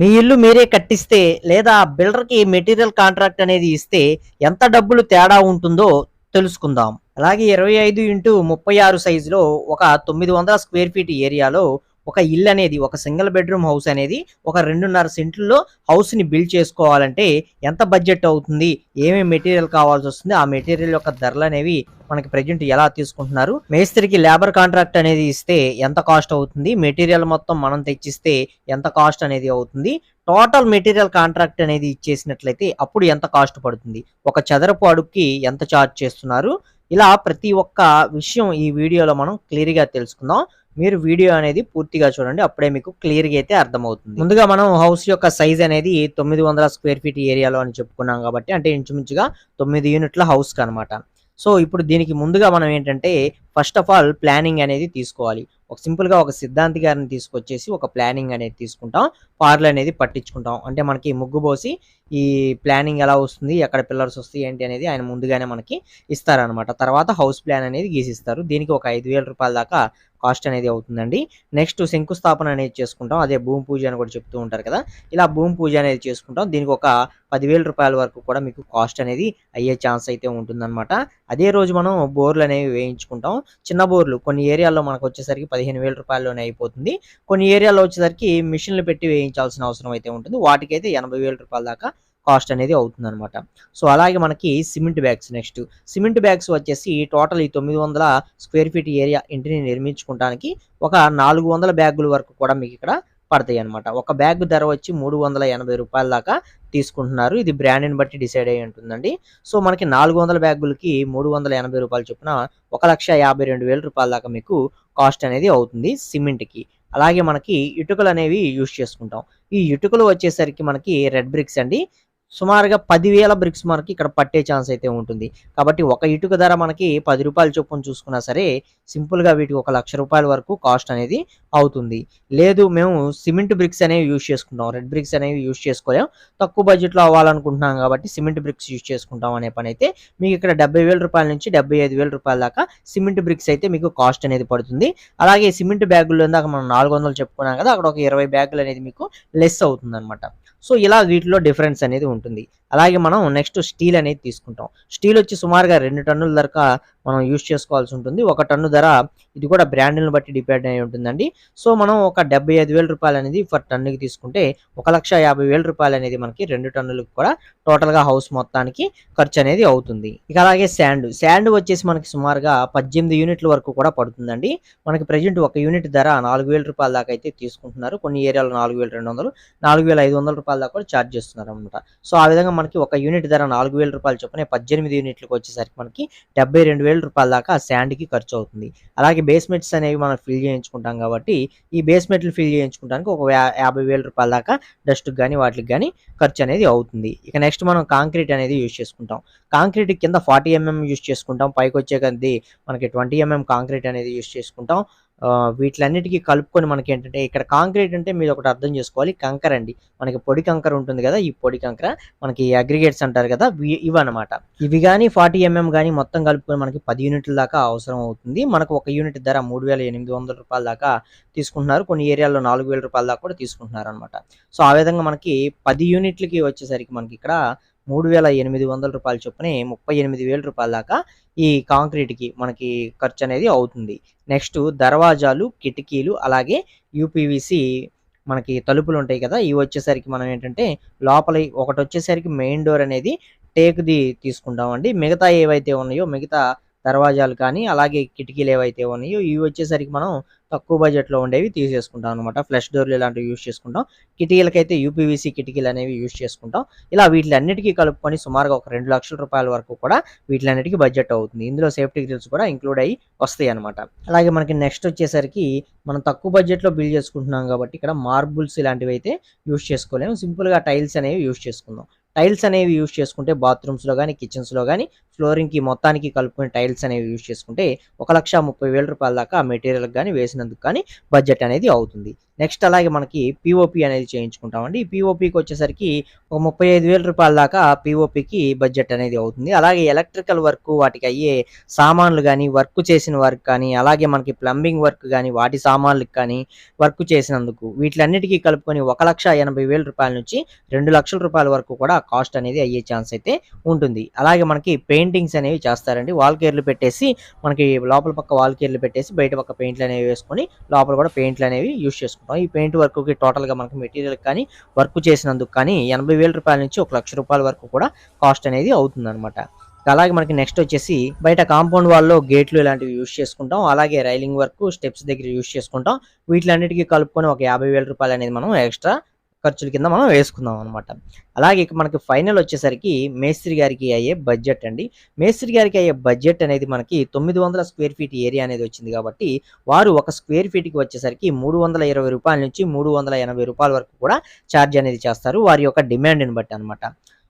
మీ ఇల్లు మీరే కట్టిస్తే లేదా బిల్డర్కి మెటీరియల్ కాంట్రాక్ట్ అనేది ఇస్తే ఎంత డబ్బులు తేడా ఉంటుందో తెలుసుకుందాం. అలాగే ఇరవై ఐదు ఇంటూ ముప్పై ఆరు సైజులో ఒక తొమ్మిది వందల స్క్వేర్ ఫీట్ ఏరియాలో ఒక ఇల్లు అనేది ఒక సింగిల్ బెడ్రూమ్ హౌస్ అనేది ఒక రెండున్నర సెంట్లలో హౌస్ని బిల్డ్ చేసుకోవాలంటే ఎంత బడ్జెట్ అవుతుంది? ఏమేమి మెటీరియల్ కావాల్సి వస్తుంది? ఆ మెటీరియల్ యొక్క ధరలు అనేవి మనకి ప్రజెంట్ ఎలా తీసుకుంటున్నారు? మేస్త్రికి లేబర్ కాంట్రాక్ట్ అనేది ఇస్తే ఎంత కాస్ట్ అవుతుంది? మెటీరియల్ మొత్తం మనం తెచ్చిస్తే ఎంత కాస్ట్ అనేది అవుతుంది? టోటల్ మెటీరియల్ కాంట్రాక్ట్ అనేది ఇచ్చేసినట్లయితే అప్పుడు ఎంత కాస్ట్ పడుతుంది? ఒక చదరపు అడుగుకి ఎంత ఛార్జ్ చేస్తున్నారు? ఇలా ప్రతి ఒక్క విషయం ఈ వీడియోలో మనం క్లియర్గా తెలుసుకుందాం. మీరు వీడియో అనేది పూర్తిగా చూడండి అప్పుడే మీకు క్లియర్గా అయితే అర్థమవుతుంది. ముందుగా మనం హౌస్ యొక్క సైజ్ అనేది తొమ్మిది వందల స్క్వేర్ ఫీట్ ఏరియాలో అని చెప్పుకున్నాం కాబట్టి అంటే ఇంచుమించుగా తొమ్మిది యూనిట్ల హౌస్ అనమాట సో ఇప్పుడు దీనికి ముందుగా మనం ఏంటంటే ఫస్ట్ ఆఫ్ ఆల్ ప్లానింగ్ అనేది తీసుకోవాలి. ఒక సింపుల్గా ఒక సిద్ధాంతి గారిని తీసుకొచ్చేసి ఒక ప్లానింగ్ అనేది తీసుకుంటాం. పార్లు అనేది పట్టించుకుంటాం. అంటే మనకి ముగ్గు పోసి ఈ ప్లానింగ్ ఎలా వస్తుంది ఎక్కడ పిల్లర్స్ వస్తాయి ఏంటి అనేది ఆయన ముందుగానే మనకి ఇస్తారనమాట తర్వాత హౌస్ ప్లాన్ అనేది గీసిస్తారు. దీనికి ఒక ఐదు వేల రూపాయల దాకా కాస్ట్ అనేది అవుతుందండి. నెక్స్ట్ శంకుస్థాపన అనేది చేసుకుంటాం. అదే భూమి పూజ అని కూడా చెప్తూ ఉంటారు కదా. ఇలా భూమి పూజ అనేది చేసుకుంటాం. దీనికి ఒక పదివేల రూపాయల వరకు కూడా మీకు కాస్ట్ అనేది అయ్యే ఛాన్స్ అయితే ఉంటుందన్నమాట. అదే రోజు మనం బోర్లు అనేవి వేయించుకుంటాం. చిన్న బోర్లు. కొన్ని ఏరియాల్లో మనకు వచ్చేసరికి పదిహేను వేల రూపాయల్లోనే అయిపోతుంది. కొన్ని ఏరియాలో వచ్చేసరికి మిషన్లు పెట్టి వేయించాల్సిన అవసరం అయితే ఉంటుంది. వాటికైతే ఎనభై వేల రూపాయల దాకా కాస్ట్ అనేది అవుతుంది అనమాట సో అలాగే మనకి cement bags next. Cement bags వచ్చేసి టోటల్ ఈ తొమ్మిది వందల స్క్వేర్ ఫీట్ ఏరియా ఇంటిని నిర్మించుకోవడానికి ఒక నాలుగు వందల బ్యాగుల వరకు కూడా మీకు ఇక్కడ పడతాయి అనమాట ఒక బ్యాగ్ ధర వచ్చి మూడు వందల ఎనభై రూపాయల దాకా తీసుకుంటున్నారు. ఇది బ్రాండ్ని బట్టి డిసైడ్ అయి ఉంటుందండి. సో మనకి నాలుగు వందల బ్యాగులకి మూడు వందల ఎనభై రూపాయలు చొప్పున ఒక లక్ష యాభై రెండు వేల రూపాయల దాకా మీకు కాస్ట్ అనేది అవుతుంది సిమెంట్కి. అలాగే మనకి ఇటుకలు అనేవి యూజ్ చేసుకుంటాం. ఈ ఇటుకలు వచ్చేసరికి మనకి రెడ్ బ్రిక్స్ అండి. సుమారుగా పదివేల బ్రిక్స్ మనకి ఇక్కడ పట్టే ఛాన్స్ అయితే ఉంటుంది. కాబట్టి ఒక ఇటుక ధర మనకి పది రూపాయల చొప్పున చూసుకున్నా సరే సింపుల్గా వీటికి ఒక లక్ష రూపాయల వరకు కాస్ట్ అనేది అవుతుంది. లేదు మేము సిమెంట్ బ్రిక్స్ అనేవి యూజ్ చేసుకుంటాం. రెడ్ బ్రిక్స్ అనేవి యూజ్ చేసుకోలేం. తక్కువ బడ్జెట్లో అవ్వాలనుకుంటున్నాం కాబట్టి సిమెంట్ బ్రిక్స్ యూజ్ చేసుకుంటాం అనే పని అయితే మీకు ఇక్కడ డెబ్బై వేల రూపాయల నుంచి డెబ్బై ఐదు వేల రూపాయల దాకా సిమెంట్ బ్రిక్స్ అయితే మీకు కాస్ట్ అనేది పడుతుంది. అలాగే సిమెంట్ బ్యాగులు ఇందాక మనం నాలుగు వందలు చెప్పుకున్నాం కదా అక్కడ ఒక ఇరవై బ్యాగులు అనేది మీకు లెస్ అవుతుంది అనమాట సో ఇలా వీటిలో డిఫరెన్స్ అనేది ఉంటుంది. అలాగే మనం నెక్స్ట్ స్టీల్ అనేది తీసుకుంటాం. స్టీల్ వచ్చి సుమారుగా రెండు టన్నుల ధర మనం యూజ్ చేసుకోవాల్సి ఉంటుంది. ఒక టన్ను ధర ఇది కూడా బ్రాండ్ని బట్టి డిపెండ్ అయి ఉంటుందండి. సో మనం ఒక డెబ్బై ఐదు వేల రూపాయలు అనేది ఫర్ టన్నుకి తీసుకుంటే ఒక లక్ష యాభై వేల రూపాయలు అనేది మనకి రెండు టన్నులకు కూడా టోటల్గా హౌస్ మొత్తానికి ఖర్చు అనేది అవుతుంది. ఇక అలాగే శాండ్. శాండ్ వచ్చేసి మనకి సుమారుగా పద్దెనిమిది యూనిట్ల వరకు కూడా పడుతుందండి. మనకి ప్రజెంట్ ఒక యూనిట్ ధర నాలుగు వేల రూపాయల దాకా అయితే తీసుకుంటున్నారు. కొన్ని ఏరియాలో నాలుగు వేల రెండు వందలు నాలుగు వేల ఐదు వందల రూపాయల దాకా కూడా ఛార్జ్ చేస్తున్నారు అనమాట సో ఆ విధంగా మనకి ఒక యూనిట్ ధర నాలుగు వేల రూపాయలు చొప్పున పద్దెనిమిది యూనిట్లకు వచ్చేసరికి మనకి డెబ్బై రెండు వేల రూపాయల దాకా శాండ్కి ఖర్చు అవుతుంది అలాగే బేస్మెంట్స్ అనేవి మనం ఫిల్ చేయించుకుంటాం కాబట్టి ఈ బేస్మెంట్లు ఫిల్ చేయించుకుంటానికి ఒక యాభై వేల రూపాయల దాకా డస్ట్కి కానీ వాటికి కానీ ఖర్చు అనేది అవుతుంది. ఇక నెక్స్ట్ మనం కాంక్రీట్ అనేది యూజ్ చేసుకుంటాం. కాంక్రీట్ కింద ఫార్టీ ఎంఎం యూజ్ చేసుకుంటాం. పైకి వచ్చే కొద్దీ మనకి ట్వంటీ ఎంఎం కాంక్రీట్ అనేది యూజ్ చేసుకుంటాం. వీటిలన్నిటికీ కలుపుకొని మనకి ఏంటంటే ఇక్కడ కాంక్రీట్ అంటే మీరు ఒకటి అర్థం చేసుకోవాలి. కంకర అండి. మనకి పొడి కంకర ఉంటుంది కదా ఈ పొడి కంకర మనకి అగ్రిగేట్స్ అంటారు కదా ఇవి- ఇవన్నమాట. ఇవి కానీ ఫార్టీ ఎంఎం కానీ మొత్తం కలుపుకొని మనకి పది యూనిట్ల దాకా అవసరం అవుతుంది. మనకు ఒక యూనిట్ ధర మూడు వేల ఎనిమిది వందల రూపాయల దాకా తీసుకుంటున్నారు. కొన్ని ఏరియాల్లో నాలుగు వేల రూపాయల దాకా కూడా తీసుకుంటున్నారు అనమాట సో ఆ విధంగా మనకి పది యూనిట్లకి వచ్చేసరికి మనకి ఇక్కడ మూడు వేల ఎనిమిది వందల రూపాయల చొప్పున ముప్పై ఎనిమిది వేల రూపాయల దాకా ఈ కాంక్రీట్కి మనకి ఖర్చు అనేది అవుతుంది. నెక్స్ట్ దర్వాజాలు కిటికీలు అలాగే యూపీవీసీ మనకి తలుపులు ఉంటాయి కదా ఇవి వచ్చేసరికి మనం ఏంటంటే లోపల ఒకటి వచ్చేసరికి మెయిన్ డోర్ అనేది టేక్ది తీసుకుంటామండి. మిగతా ఏవైతే ఉన్నాయో మిగతా దర్వాజాలు కానీ అలాగే కిటికీలు ఏవైతే ఉన్నాయో ఇవి వచ్చేసరికి మనం తక్కువ బడ్జెట్లో ఉండేవి తీసేసుకుంటాం అనమాట ఫ్లష్ డోర్లు ఇలాంటివి యూజ్ చేసుకుంటాం. కిటికీలకైతే యూపీవీసీ కిటికీలు అనేవి యూజ్ చేసుకుంటాం. ఇలా వీటిలన్నిటికీ కలుపుకొని సుమారుగా ఒక రెండు లక్షల రూపాయల వరకు కూడా వీటిలన్నిటికీ బడ్జెట్ అవుతుంది. ఇందులో సేఫ్టీ గ్రిల్స్ కూడా ఇంక్లూడ్ అయ్యి వస్తాయి అనమాట అలాగే మనకి నెక్స్ట్ వచ్చేసరికి మనం తక్కువ బడ్జెట్లో బిల్డ్ చేసుకుంటున్నాం కాబట్టి ఇక్కడ మార్బుల్స్ ఇలాంటివి అయితే యూజ్ చేసుకోలేము. సింపుల్గా టైల్స్ అనేవి యూజ్ చేసుకుందాం. టైల్స్ అనేవి యూజ్ చేసుకుంటే బాత్రూమ్స్లో కానీ కిచెన్స్లో కానీ ఫ్లోరింగ్కి మొత్తానికి కలుపుకునే టైల్స్ అనేవి యూజ్ చేసుకుంటే ఒక లక్ష ముప్పై వేల రూపాయల దాకా మెటీరియల్ కానీ వేసినందుకు కానీ బడ్జెట్ అనేది అవుతుంది. నెక్స్ట్ అలాగే మనకి పిఓపి అనేది చేయించుకుంటామండి. పిఓపికి వచ్చేసరికి ఒక ముప్పై ఐదు వేల రూపాయల దాకా పిఓపికి బడ్జెట్ అనేది అవుతుంది. అలాగే ఎలక్ట్రికల్ వర్క్ వాటికి అయ్యే సామాన్లు కానీ వర్క్ చేసిన వర్క్ కానీ అలాగే మనకి ప్లంబింగ్ వర్క్ కానీ వాటి సామాన్లకు కానీ వర్క్ చేసినందుకు వీటిలన్నిటికీ కలుపుకొని ఒక లక్ష ఎనభై వేల రూపాయల నుంచి రెండు లక్షల రూపాయల వరకు కూడా కాస్ట్ అనేది అయ్యే ఛాన్స్ అయితే ఉంటుంది. అలాగే మనకి పెయింట్ పెయింటింగ్స్ అనేవి చేస్తారండి. వాల్ కేర్లు పెట్టేసి మనకి లోపల పక్క వాల్ కేర్లు పెట్టేసి బయట పక్క పెయింట్లు అనేవి వేసుకొని లోపల కూడా పెయింట్లు అనేవి యూస్ చేసుకుంటాం. ఈ పెయింట్ వర్క్కి టోటల్గా మనకి మెటీరియల్ కానీ వర్క్ చేసినందుకు కానీ ఎనభై వేల రూపాయల నుంచి ఒక లక్ష రూపాయల వరకు కూడా కాస్ట్ అనేది అవుతుందన్నమాట. అలాగే మనకి నెక్స్ట్ వచ్చేసి బయట కాంపౌండ్ వాల్లో గేట్లు ఇలాంటివి యూస్ చేసుకుంటాం. అలాగే రైలింగ్ వర్క్ స్టెప్స్ దగ్గర యూస్ చేసుకుంటాం. వీటిలన్నిటికీ కలుపుకొని ఒక యాభై వేల రూపాయలు అనేది మనం ఎక్స్ట్రా ఖర్చుల కింద మనం వేసుకుందాం అనమాట అలాగే ఇక మనకి ఫైనల్ వచ్చేసరికి మేస్త్రి గారికి అయ్యే బడ్జెట్ అండి. మేస్త్రి గారికి అయ్యే బడ్జెట్ అనేది మనకి తొమ్మిది వందల స్క్వేర్ ఫీట్ ఏరియా అనేది వచ్చింది కాబట్టి వారు ఒక స్క్వేర్ ఫీట్కి వచ్చేసరికి మూడు వందల ఇరవై రూపాయల నుంచి మూడు వందల ఎనభై రూపాయల వరకు కూడా ఛార్జ్ అనేది చేస్తారు వారి యొక్క డిమాండ్ని బట్టి అనమాట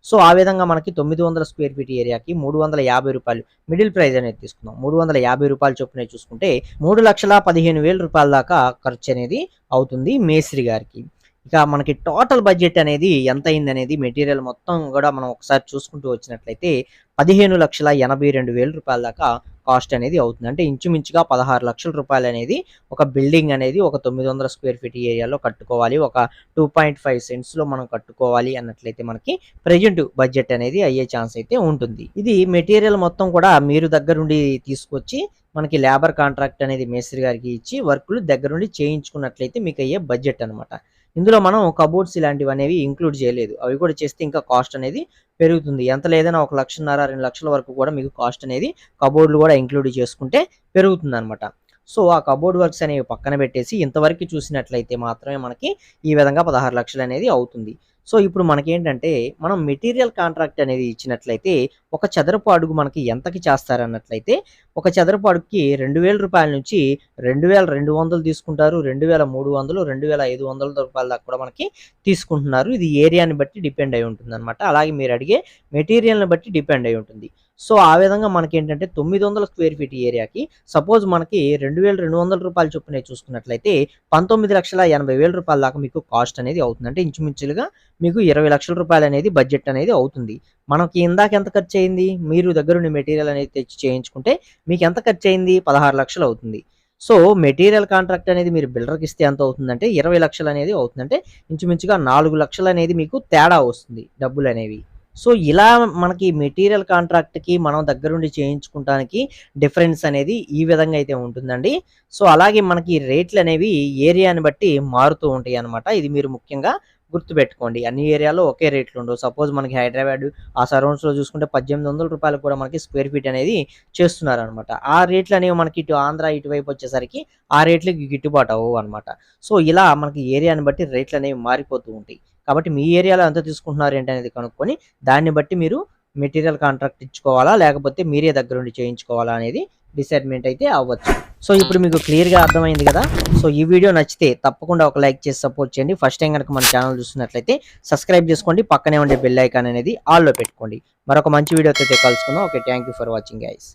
సో ఆ విధంగా మనకి తొమ్మిది వందల స్క్వేర్ ఫీట్ ఏరియాకి మూడు వందల యాభై రూపాయలు మిడిల్ ప్రైజ్ అనేది తీసుకుందాం. మూడు వందల యాభై రూపాయలు చొప్పున చూసుకుంటే మూడు లక్షల పదిహేను వేల రూపాయల దాకా ఖర్చు అనేది అవుతుంది మేస్త్రి గారికి. ఇక మనకి టోటల్ బడ్జెట్ అనేది ఎంత అయింది అనేది మెటీరియల్ మొత్తం కూడా మనం ఒకసారి చూసుకుంటూ వచ్చినట్లయితే పదిహేను లక్షల ఎనభై రెండు వేల రూపాయల దాకా కాస్ట్ అనేది అవుతుంది. అంటే ఇంచుమించుగా పదహారు లక్షల రూపాయలు అనేది ఒక బిల్డింగ్ అనేది ఒక తొమ్మిది వందల స్క్వేర్ ఫీట్ ఏరియాలో కట్టుకోవాలి. ఒక టూ పాయింట్ ఫైవ్ సెంట్స్లో మనం కట్టుకోవాలి అన్నట్లయితే మనకి ప్రజెంట్ బడ్జెట్ అనేది అయ్యే ఛాన్స్ అయితే ఉంటుంది. ఇది మెటీరియల్ మొత్తం కూడా మీరు దగ్గరుండి తీసుకొచ్చి మనకి లేబర్ కాంట్రాక్ట్ అనేది మేస్త్రి గారికి ఇచ్చి వర్కులు దగ్గరుండి చేయించుకున్నట్లయితే మీకు అయ్యే బడ్జెట్ అనమాట ఇందులో మనం కబోర్డ్స్ ఇలాంటివి అనేవి ఇంక్లూడ్ చేయలేదు. అవి కూడా చేస్తే ఇంకా కాస్ట్ అనేది పెరుగుతుంది. ఎంత లేదైనా ఒక లక్షన్నర రెండు లక్షల వరకు కూడా మీకు కాస్ట్ అనేది కబోర్డ్లు కూడా ఇంక్లూడ్ చేసుకుంటే పెరుగుతుంది అనమాట సో ఆ కబోర్డ్ వర్క్స్ అనేవి పక్కన పెట్టేసి ఇంతవరకు చూసినట్లయితే మాత్రమే మనకి ఈ విధంగా పదహారు లక్షలు అనేది అవుతుంది. సో ఇప్పుడు మనకి ఏంటంటే మనం మెటీరియల్ కాంట్రాక్ట్ అనేది ఇచ్చినట్లయితే ఒక చదరపు అడుగు మనకి ఎంతకి చేస్తారన్నట్లయితే ఒక చదరపు అడుగుకి రెండు వేల రూపాయల నుంచి రెండు వేల రెండు వందలు తీసుకుంటారు రెండు వేల మూడు వందలు రెండు వేల ఐదు వందల రూపాయల దాకా కూడా మనకి తీసుకుంటున్నారు. ఇది ఏరియాని బట్టి డిపెండ్ అయి ఉంటుంది అలాగే మీరు అడిగే మెటీరియల్ని బట్టి డిపెండ్ అయి ఉంటుంది. సో ఆ విధంగా మనకి ఏంటంటే తొమ్మిది వందల స్క్వేర్ ఫీట్ ఏరియాకి సపోజ్ మనకి రెండు వేల రెండు వందల రూపాయలు చొప్పున చూసుకున్నట్లయితే పంతొమ్మిది లక్షల ఎనభై వేల రూపాయల దాకా మీకు కాస్ట్ అనేది అవుతుంది అంటే ఇంచుమించులుగా మీకు ఇరవై లక్షల రూపాయలు అనేది బడ్జెట్ అనేది అవుతుంది. మనకి ఇందాక ఎంత ఖర్చు అయింది మీరు దగ్గరుండి మెటీరియల్ అనేది తెచ్చి చేయించుకుంటే మీకు ఎంత ఖర్చు అయింది పదహారు లక్షలు అవుతుంది. సో మెటీరియల్ కాంట్రాక్ట్ అనేది మీరు బిల్డర్కి ఇస్తే ఎంత అవుతుందంటే ఇరవై లక్షలు అనేది అవుతుందంటే ఇంచుమించుగా నాలుగు లక్షలు అనేది మీకు తేడా వస్తుంది డబ్బులు అనేవి. సో ఇలా మనకి మెటీరియల్ కాంట్రాక్ట్కి మనం దగ్గరుండి చేయించుకుంటానికి డిఫరెన్స్ అనేది ఈ విధంగా అయితే ఉంటుందండి. సో అలాగే మనకి రేట్లు అనేవి ఏరియాని బట్టి మారుతూ ఉంటాయి అనమాట ఇది మీరు ముఖ్యంగా గుర్తుపెట్టుకోండి. అన్ని ఏరియాలో ఒకే రేట్లు ఉండవు. సపోజ్ మనకి హైదరాబాద్ ఆ సరౌండ్స్లో చూసుకుంటే పద్దెనిమిది వందల రూపాయలు కూడా మనకి స్క్వేర్ ఫీట్ అనేది చేస్తున్నారు అనమాట ఆ రేట్లు అనేవి మనకి ఇటు ఆంధ్ర ఇటువైపు వచ్చేసరికి ఆ రేట్లకి గిట్టుబాటు అవ్వవు అనమాట సో ఇలా మనకి ఏరియాని బట్టి రేట్లు అనేవి మారిపోతూ ఉంటాయి. కాబట్టి మీ ఏరియాలో ఎంత తీసుకుంటున్నారు ఏంటి అనేది కనుక్కొని దాన్ని బట్టి మీరు మెటీరియల్ కాంట్రాక్ట్ ఇచ్చుకోవాలా? లేకపోతే మీరే దగ్గరుండి చేయించుకోవాలా అనేది డిసైడ్మెంట్ అయితే అవ్వచ్చు. సో ఇప్పుడు మీకు క్లియర్గా అర్థమైంది కదా? సో ఈ వీడియో నచ్చితే తప్పకుండా ఒక లైక్ చేసి సపోర్ట్ చేయండి. ఫస్ట్ టైం కనుక మన ఛానల్ చూస్తున్నట్లయితే సబ్స్క్రైబ్ చేసుకోండి. పక్కనే ఉండే బెల్ ఐకాన్ అనేది ఆల్లో పెట్టుకోండి. మరొక మంచి వీడియోతో అయితే కలుసుకుందాం. Okay thank you for watching guys